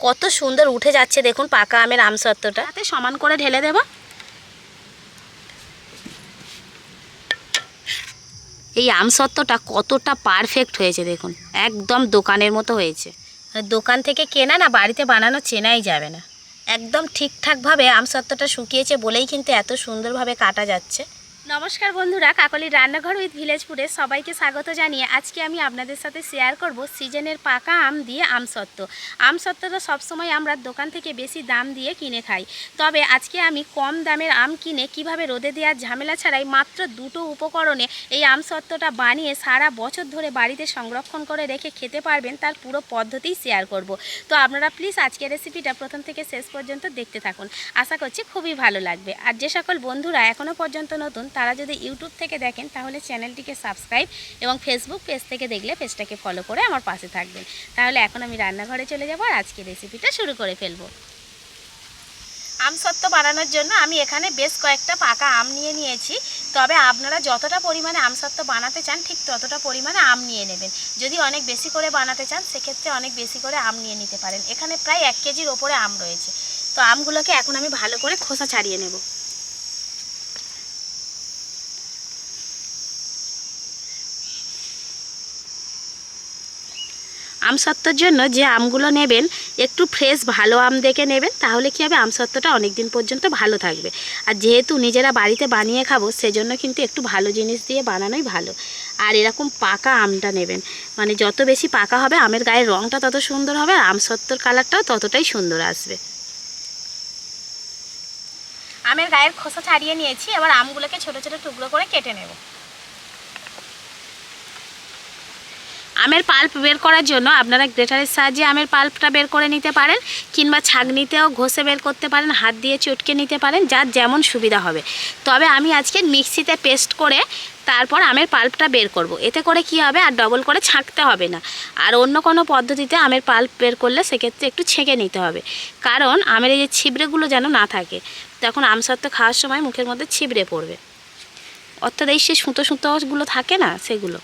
কত সুন্দর উঠে যাচ্ছে দেখুন পাকা আমের আমসত্ত্বটা। তাতে সমান করে ঢেলে দেব। এই আমসত্ত্বটা কতটা পারফেক্ট হয়েছে দেখুন একদম দোকানের মতো হয়েছে। দোকান থেকে কেনা না বাড়িতে বানানো চেনাই যাবে না। একদম ঠিকঠাকভাবে আমসত্ত্বটা শুকিয়েছে বলেই কিন্তু এত সুন্দরভাবে কাটা যাচ্ছে। নমস্কার বন্ধুরা কাকলির রান্নাঘর উইথ ভিলেজপুরে সবাইকে স্বাগত জানিয়ে আজকে আমি আপনাদের সাথে শেয়ার করব সিজনের পাকা আম দিয়ে আমসত্ত্ব আমসত্ত্বটা সবসময় আমরা দোকান থেকে বেশি দাম দিয়ে কিনে খাই। তবে আজকে আমি কম দামের আম কিনে কীভাবে রোদে দেওয়ার ঝামেলা ছাড়াই মাত্র দুটো উপকরণে এই আমসত্ত্বটা বানিয়ে সারা বছর ধরে বাড়িতে সংরক্ষণ করে রেখে খেতে পারবেন তার পুরো পদ্ধতি শেয়ার করব। তো আপনারা প্লিজ আজকের রেসিপিটা প্রথম থেকে শেষ পর্যন্ত দেখতে থাকুন। আশা করছি খুবই ভালো লাগবে। আর যে সকল বন্ধুরা এখনও পর্যন্ত নতুন তারা যদি ইউটিউব থেকে দেখেন, তাহলে চ্যানেলটিকে সাবস্ক্রাইব এবং ফেসবুক পেজ থেকে দেখলে পেজটাকে ফলো করে আমার পাশে থাকবেন। তাহলে এখন আমি রান্নাঘরে চলে যাব আর আজকে রেসিপিটা শুরু করে ফেলব। আমসত্ত্ব বানানোর জন্য আমি এখানে বেশ কয়েকটা পাকা আম নিয়ে নিয়েছি। তবে আপনারা যতটা পরিমাণে আমসত্ত্ব বানাতে চান, ঠিক ততটা পরিমাণে আম নিয়ে নেবেন। যদি অনেক বেশি করে বানাতে চান, সেক্ষেত্রে অনেক বেশি করে আম নিয়ে নিতে পারেন। এখানে প্রায় এক কেজির ওপরে আম রয়েছে। তো আমগুলোকে এখন আমি ভালো করে খোসা ছাড়িয়ে নেব। আমসত্ত্বর জন্য যে আমগুলো নেবেন, একটু ফ্রেশ ভালো আম দেখে নেবেন, তাহলে কী হবে? আমসত্ত্বটা অনেক দিন পর্যন্ত ভালো থাকবে। আর যেহেতু নিজেরা বাড়িতে বানিয়ে খাব, সেজন্য কিন্তু একটু ভালো জিনিস দিয়ে বানানোই ভালো। আর এরকম পাকা আমটা নেবেন। মানে যত বেশি পাকা হবে, আমের গায়ের রঙটা তত সুন্দর হবে, আর আমসত্ত্বর কালারটাও ততটাই সুন্দর আসবে। আমের গায়ের খোসা ছাড়িয়ে নিয়েছি, এবার আমগুলোকে ছোট ছোট টুকরো করে কেটে নেব। আমের পাল্প বের করার জন্য আপনারা গ্রেটারের সাহায্যে আমের পাল্পটা বের করে নিতে পারেন, কিংবা ছাগনিতেও ঘষে বের করতে পারেন, হাত দিয়ে চটকে নিতে পারেন, যার যেমন সুবিধা হবে। তবে আমি আজকে মিক্সিতে পেস্ট করে তারপর আমের পাল্পটা বের করব। এতে করে কি হবে? আর ডবল করে ছাঁকতে হবে না। আর অন্য কোনো পদ্ধতিতে আমের পাল্প বের করলে সেক্ষেত্রে একটু ছেঁকে নিতে হবে। কারণ আমের এই যে ছিবড়েগুলো যেন না থাকে, তখন আমসত্ত্ব খাওয়ার সময় মুখের মধ্যে ছিবড়ে পড়বে। অর্থাৎ এই সে সুতো সুতোগুলো থাকে না, সেগুলো।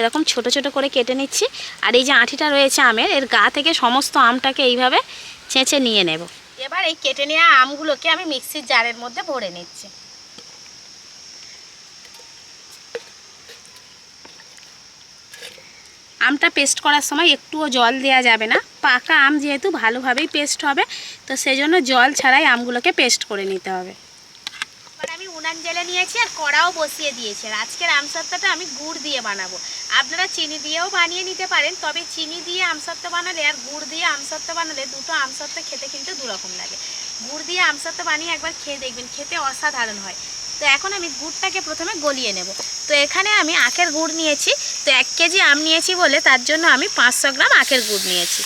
এরকম ছোট ছোট করে কেটে নিচ্ছি। আর এই যে আঁঠিটা রয়েছে আমের, এর গা থেকে সমস্ত আমটাকে এইভাবে ছেঁচে নিয়ে নেব। এবার এই কেটে নেওয়া আমগুলোকে আমি মিক্সির জারের মধ্যে ভরে নিচ্ছি। আমটা পেস্ট করার সময় একটুও জল দেওয়া যাবে না। পাকা আম যেহেতু ভালোভাবেই পেস্ট হবে, তো সেজন্য জল ছাড়াই আমগুলোকে পেস্ট করে নিতে হবে। উনান জেলে নিয়েছি আর কড়াও বসিয়ে দিয়েছি। আর আজকের আমসত্ত্বটা আমি গুড় দিয়ে বানাবো। আপনারা চিনি দিয়েও বানিয়ে নিতে পারেন, তবে চিনি দিয়ে আমসত্ত্ব বানালে আর গুড় দিয়ে আমসত্ত্ব বানালে দুটো আমসত্ত্ব খেতে কিন্তু দুরকম লাগে। গুড় দিয়ে আমসত্ত্ব বানিয়ে একবার খেয়ে দেখবেন, খেতে অসাধারণ হয়। তো এখন আমি গুড়টাকে প্রথমে গলিয়ে নেব। তো এখানে আমি আখের গুড় নিয়েছি। তো এক কেজি আম নিয়েছি বলে তার জন্য আমি পাঁচশো গ্রাম আখের গুড় নিয়েছি।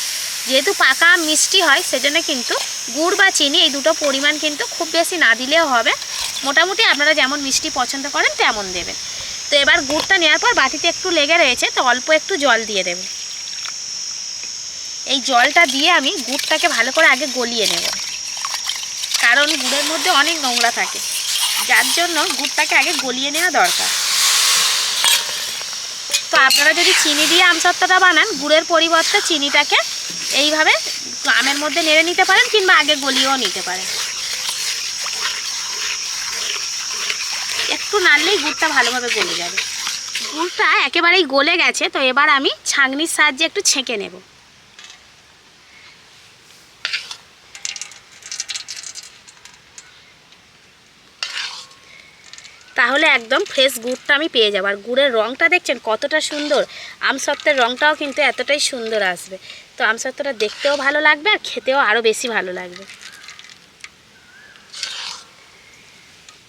যেহেতু পাকা আম মিষ্টি হয়, সেজন্য কিন্তু গুড় বা চিনি এই দুটো পরিমাণ কিন্তু খুব বেশি না দিলেও হবে। মোটামুটি আপনারা যেমন মিষ্টি পছন্দ করেন, তেমন দেবেন। তো এবার গুড়টা নেওয়ার পর বাটিতে একটু লেগে রয়েছে, তো অল্প একটু জল দিয়ে দেব। এই জলটা দিয়ে আমি গুড়টাকে ভালো করে আগে গলিয়ে নেব। কারণ গুড়ের মধ্যে অনেক নোংরা থাকে। যার জন্য গুড়টাকে আগে গলিয়ে নেওয়া দরকার। তো আপনারা যদি চিনি দিয়ে আমসত্ত্বটা বানান, গুড়ের পরিবর্তে চিনিটাকে এইভাবে আমের মধ্যে নেড়ে নিতে পারেন, কিংবা আগে গলিয়েও নিতে পারেন। একটু নাড়লেই গুড়টা ভালোভাবে গলে যাবে। গুড়টা একেবারেই গলে গেছে, তো এবার আমি ছাঁকনির সাহায্যে একটু ছেঁকে নেব। তাহলে একদম ফ্রেশ গুড়টা আমি পেয়ে যাব। আর গুড়ের রঙটা দেখছেন কতটা সুন্দর, আমসত্ত্বের রঙটাও কিন্তু এতটাই সুন্দর আসবে। তো আমসত্ত্বটা দেখতেও ভালো লাগবে আর খেতেও আরও বেশি ভালো লাগবে।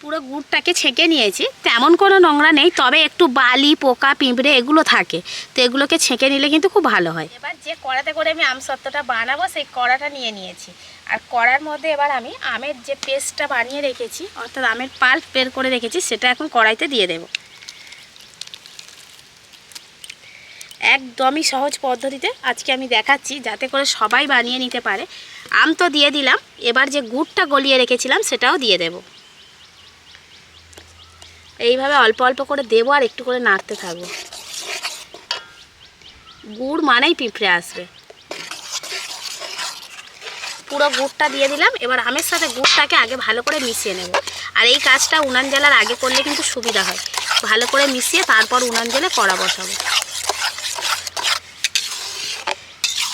পুরো গুড়টাকে ছেঁকে নিয়েছি। তেমন কোনো নোংরা নেই, তবে একটু বালি, পোকা, পিঁপড়ে এগুলো থাকে। তো এগুলোকে ছেঁকে নিলে কিন্তু খুব ভালো হয়। এবার যে কড়াতে করে আমি আমসত্ত্বটা বানাবো, সেই কড়াটা নিয়ে নিয়েছি। আর কড়ার মধ্যে এবার আমি আমের যে পেস্টটা বানিয়ে রেখেছি, অর্থাৎ আমের পাল্প বের করে রেখেছি, সেটা এখন কড়াইতে দিয়ে দেব। একদমই সহজ পদ্ধতিতে আজকে আমি দেখাচ্ছি, যাতে করে সবাই বানিয়ে নিতে পারে। আম তো দিয়ে দিলাম, এবার যে গুড়টা গলিয়ে রেখেছিলাম, সেটাও দিয়ে দেবো। এইভাবে অল্প অল্প করে দেবো আর একটু করে নাড়তে থাকব। গুড় মানেই পিঁপড়ে আসবে। পুরো গুড়টা দিয়ে দিলাম, এবার আমের সাথে গুড়টাকে আগে ভালো করে মিশিয়ে নেব। আর এই কাজটা উনান জ্বালার আগে করলে কিন্তু সুবিধা হয়। ভালো করে মিশিয়ে তারপর উনান জেলে কড়া বসাবো।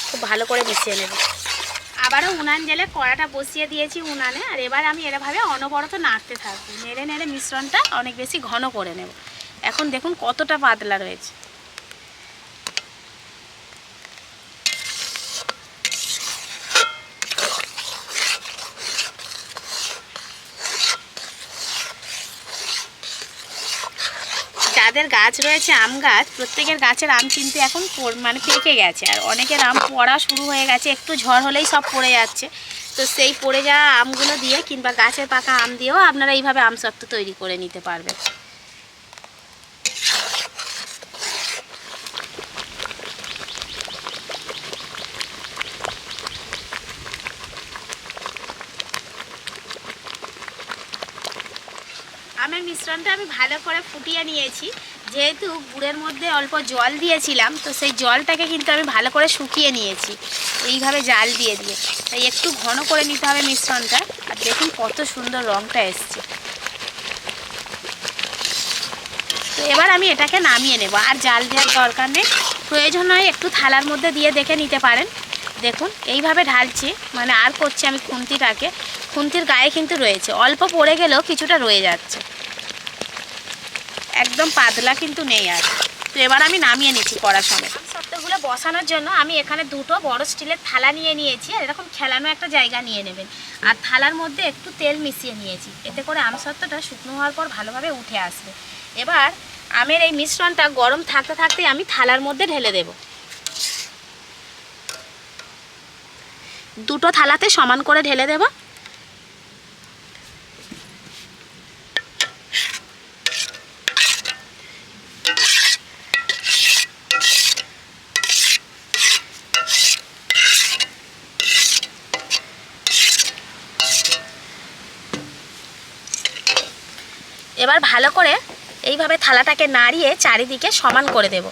খুব ভালো করে মিশিয়ে নেব। আবারও উনান জেলে কড়াটা বসিয়ে দিয়েছি উনানে, আর এবার আমি এরভাবে অনবরত নাড়তে থাকব। নেড়ে নেড়ে মিশ্রণটা অনেক বেশি ঘন করে নেব। এখন দেখুন কতটা পাতলা রয়েছে। যাদের গাছ রয়েছে, আম গাছ, প্রত্যেকের গাছের আম কিন্তু এখন মানে পেকে গেছে। আর অনেকের আম পড়া শুরু হয়ে গেছে, একটু ঝড় হলেই সব পড়ে যাচ্ছে। তো সেই পড়ে যাওয়া আমগুলো দিয়ে কিংবা গাছের পাকা আম দিয়েও আপনারা এইভাবে আম আমসত্ত্ব তৈরি করে নিতে পারবেন আমের মিশ্রণটা আমি ভালো করে ফুটিয়ে নিয়েছি। যেহেতু গুড়ের মধ্যে অল্প জল দিয়েছিলাম, তো সেই জলটাকে কিন্তু আমি ভালো করে শুকিয়ে নিয়েছি। এইভাবে জাল দিয়ে দিয়ে। তাই একটু ঘন করে নিতে হবে মিশ্রণটা। আর দেখুন কত সুন্দর রঙটা এসছে। তো এবার আমি এটাকে নামিয়ে নেব। আর জাল দেওয়ার দরকার নেই। প্রয়োজন হয় একটু থালার মধ্যে দিয়ে দেখে নিতে পারেন। দেখুন, এইভাবে ঢালছি। মানে আর করছি আমি খুন্তিটাকে। খুন্তির গায়ে কিন্তু রয়েছে। অল্প পড়ে গেলেও কিছুটা রয়ে যাচ্ছে। একদম পাতলা কিন্তু নেই আর। তো এবার আমি নামিয়ে নিচ্ছি কড়ার সময় সবটাগুলো বসানোর জন্য আমি এখানে দুটো বড় স্টিলের থালা নিয়ে নিয়েছি আর এরকম খেলানো একটা জায়গা নিয়ে নেবেন। আর থালার মধ্যে একটু তেল মিশিয়ে নিয়েছি। এতে করে আমসত্ত্বটা শুকনো হওয়ার পর ভালোভাবে উঠে আসবে। এবার আমের এই মিশ্রণটা গরম থাকতে থাকতে আমি থালার মধ্যে ঢেলে দেব। দুটো থালাতে সমান করে ঢেলে দেব। এবার ভালো করে এইভাবে থালাটাকে নাড়িয়ে চারিদিকে সমান করে দেব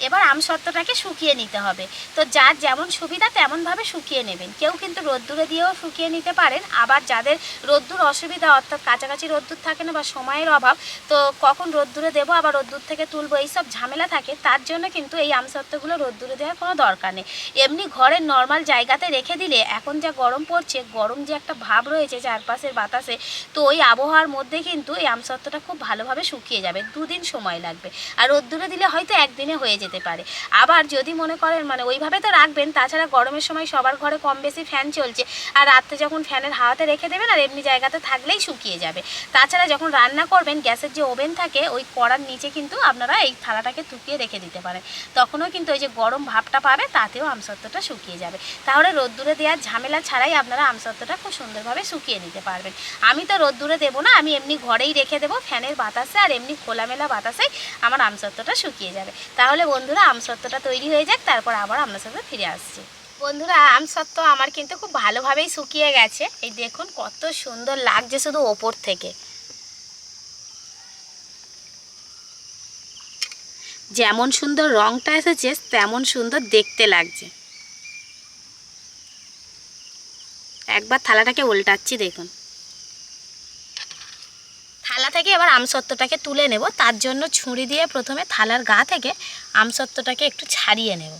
এবার আমসত্ত্বটাকে শুকিয়ে নিতে হবে। তো যার যেমন সুবিধা তেমনভাবে শুকিয়ে নেবেন। কেউ কিন্তু রোদ্দুরে দিয়েও শুকিয়ে নিতে পারেন। আবার যাদের রোদ্দুর অসুবিধা, অর্থাৎ কাছাকাছি রোদ্দুর থাকে না বা সময়ের অভাব, তো কখন রোদ্দুরে দেবো, আবার রোদ্দুর থেকে তুলবো, এইসব ঝামেলা থাকে, তার জন্য কিন্তু এই আমসত্ত্বগুলো রোদ্দুরে দেওয়ার কোনো দরকার নেই। এমনি ঘরের নর্মাল জায়গাতে রেখে দিলে এখন যা গরম পড়ছে, গরম যে একটা ভাব রয়েছে চারপাশের বাতাসে, তো ওই আবহাওয়ার মধ্যে কিন্তু এই আমসত্ত্বটা খুব ভালোভাবে শুকিয়ে যাবে। দুদিন সময় লাগবে। আর রোদ্দুরে দিলে হয়তো একদিনে হয়ে যেতে পারে। আবার যদি মনে করেন মানে ওইভাবে তো রাখবেন, তাছাড়া গরমের সময় সবার ঘরে কম বেশি ফ্যান চলছে, আর রাত্রে যখন ফ্যানের হাওয়াতে রেখে দেবেন, আর এমনি জায়গাতে থাকলেই শুকিয়ে যাবে। তাছাড়া যখন রান্না করবেন, গ্যাসের যে ওভেন থাকে, ওই কড়ার নিচে কিন্তু আপনারা এই থালাটাকে থুকিয়ে রেখে দিতে পারেন। তখনও কিন্তু ওই যে গরম ভাবটা পাবে, তাতেও আমসত্ত্বটা শুকিয়ে যাবে। তাহলে রোদ্দুরে দেওয়ার ঝামেলা ছাড়াই আপনারা আমসত্ত্বটা খুব সুন্দরভাবে শুকিয়ে নিতে পারবেন। আমি তো রোদ্দুরে দেবো না, আমি এমনি ঘরেই রেখে দেবো ফ্যানের বাতাসে, আর এমনি খোলামেলা বাতাসেই আমার আমসত্ত্বটা শুকিয়ে যাবে। তাহলে বন্ধুরা আমসত্ত্বটা তৈরি হয়ে যাক, তারপর আবার আপনার সাথে ফিরে আসছি। বন্ধুরা, আমসত্ত্ব আমার কিন্তু খুব ভালোভাবেই শুকিয়ে গেছে। এই দেখুন কত সুন্দর লাগছে শুধু ওপর থেকে। যেমন সুন্দর রংটা এসেছে, তেমন সুন্দর দেখতে লাগছে। একবার থালাটাকে উল্টাচ্ছি, দেখুন। থেকে এবার আমসত্ত্বটাকে তুলে নেব। তার জন্য ছুরি দিয়ে প্রথমে থালার গা থেকে আমসত্ত্বটাকে একটু ছাড়িয়ে নেব।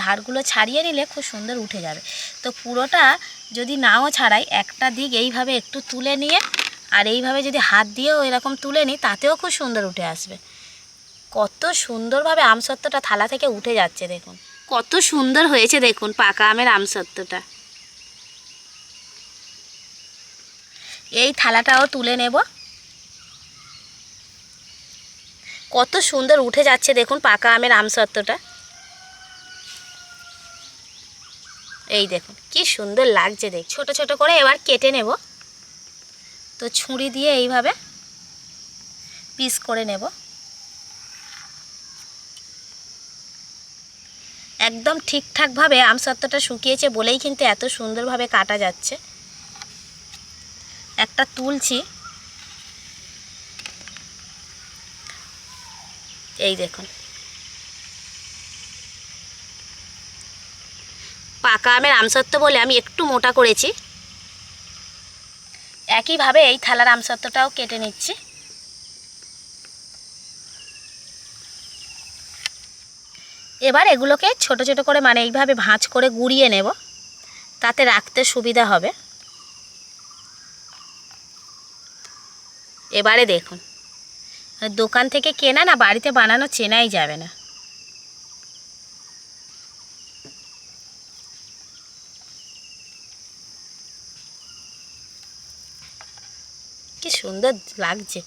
ধারগুলো ছাড়িয়ে নিলে খুব সুন্দর উঠে যাবে। তো পুরোটা যদি নাও ছাড়াই, একটা দিক এইভাবে একটু তুলে নিয়ে আর এইভাবে যদি হাত দিয়েও এরকম তুলে নিই, তাতেও খুব সুন্দর উঠে আসবে। কত সুন্দরভাবে আমসত্ত্বটা থালা থেকে উঠে যাচ্ছে দেখুন। কত সুন্দর হয়েছে দেখুন পাকা আমের আমসত্ত্বটা। এই থালাটাও তুলে নেব। কত সুন্দর উঠে যাচ্ছে দেখুন পাকা আমের আমসত্ত্বটা। এই দেখুন, কি সুন্দর লাগছে দেখ, ছোট ছোট করে এবার কেটে নেব। তো ছুরি দিয়ে এইভাবে পিস করে নেব। একদম ঠিকঠাকভাবে আমসত্ত্বটা শুকিয়েছে বলেই কিন্তু এত সুন্দরভাবে কাটা যাচ্ছে। একটা তুলছি। এই দেখুন। পাকা আমের আমসত্ত্ব বলে আমি একটু মোটা করেছি। একইভাবে এই থালার আমসত্ত্বটাও কেটে নিচ্ছি। এবার এগুলোকে ছোট ছোট করে মানে এইভাবে ভাঁজ করে গুঁড়িয়ে নেব। তাতে রাখতে সুবিধা হবে। এবারে দেখুন। দোকান থেকে কেনা না বাড়িতে বানানো চেনাই যাবে না। কি সুন্দর লাগছে।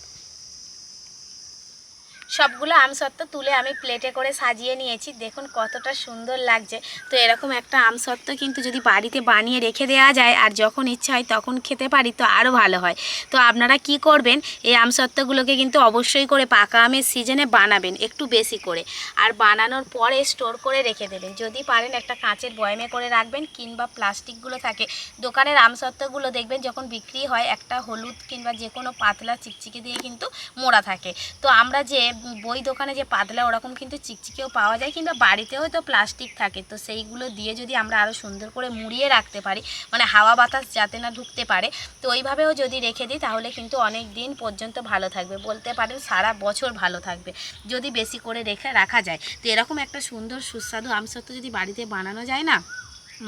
সবগুলো আমসত্ত্ব তুলে আমি প্লেটে করে সাজিয়ে নিয়েছি। দেখুন কতটা সুন্দর লাগছে। তো এরকম একটা আমসত্ত্ব কিন্তু যদি বাড়িতে বানিয়ে রেখে দেওয়া যায় আর যখন ইচ্ছা হয় তখন খেতে পারি, তো আরও ভালো হয়। তো আপনারা কি করবেন, এই আমসত্ত্বগুলোকে কিন্তু অবশ্যই করে পাকা আমের সিজনে বানাবেন, একটু বেশি করে। আর বানানোর পরে স্টোর করে রেখে দেবেন। যদি পারেন একটা কাঁচের বয়মে করে রাখবেন কিংবা প্লাস্টিকগুলো থাকে। দোকানের আমসত্ত্বগুলো দেখবেন যখন বিক্রি হয়, একটা হলুদ কিংবা যে কোনো পাতলা চিকচিকি দিয়ে কিন্তু মোড়া থাকে। তো আমরা যে বই দোকানে যে পাতলা ওরকম কিন্তু চিকচিকেও পাওয়া যায়, কিংবা বাড়িতেও তো প্লাস্টিক থাকে। তো সেইগুলো দিয়ে যদি আমরা আরও সুন্দর করে মুড়িয়ে রাখতে পারি মানে হাওয়া বাতাস যাতে না ঢুকতে পারে, তো ওইভাবেও যদি রেখে দিই, তাহলে কিন্তু অনেক দিন পর্যন্ত ভালো থাকবে। বলতে পারেন সারা বছর ভালো থাকবে, যদি বেশি করে রেখে রাখা যায়। তো এরকম একটা সুন্দর সুস্বাদু আমসত্ত্ব যদি বাড়িতে বানানো যায় না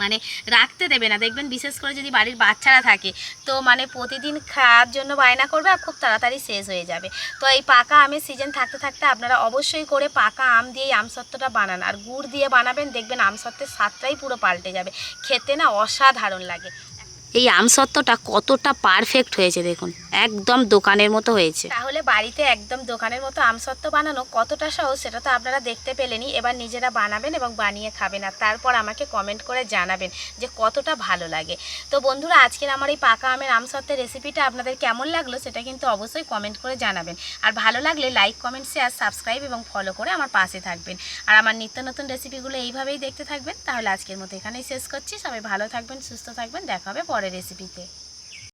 মানে রাখতে দেবে না। দেখবেন বিশেষ করে যদি বাড়ির বাচ্চারা থাকে, তো মানে প্রতিদিন খাওয়ার জন্য বায়না করবে আর খুব তাড়াতাড়ি শেষ হয়ে যাবে। তো এই পাকা আমের সিজন থাকতে থাকতে আপনারা অবশ্যই করে পাকা আম দিয়ে আমসত্ত্বটা বানান। আর গুড় দিয়ে বানাবেন, দেখবেন আমসত্ত্বের স্বাদটাই পুরো পাল্টে যাবে। খেতে না অসাধারণ লাগে। এই আমসত্ত্বটা কতটা পারফেক্ট হয়েছে দেখুন। একদম দোকানের মতো হয়েছে। তাহলে বাড়িতে একদম দোকানের মতো আমসত্ত্ব বানানো কতটা সহজ সেটা তো আপনারা দেখতে পেলেনই। এবার নিজেরা বানাবেন এবং বানিয়ে খাবেন আর তারপর আমাকে কমেন্ট করে জানাবেন যে কতটা ভালো লাগে। তো বন্ধুরা, আজকের আমার এই পাকা আমের আমসত্ত্বের রেসিপিটা আপনাদের কেমন লাগল সেটা কিন্তু অবশ্যই কমেন্ট করে জানাবেন। আর ভালো লাগলে লাইক কমেন্ট শেয়ার সাবস্ক্রাইব এবং ফলো করে আমার পাশে থাকবেন। আর আমার নিত্য নতুন রেসিপিগুলো এইভাবেই দেখতে থাকবেন। তাহলে আজকের মতো এখানেই শেষ করছি। সবাই ভালো থাকবেন, সুস্থ থাকবেন। দেখা হবে পরের রেসিপিতে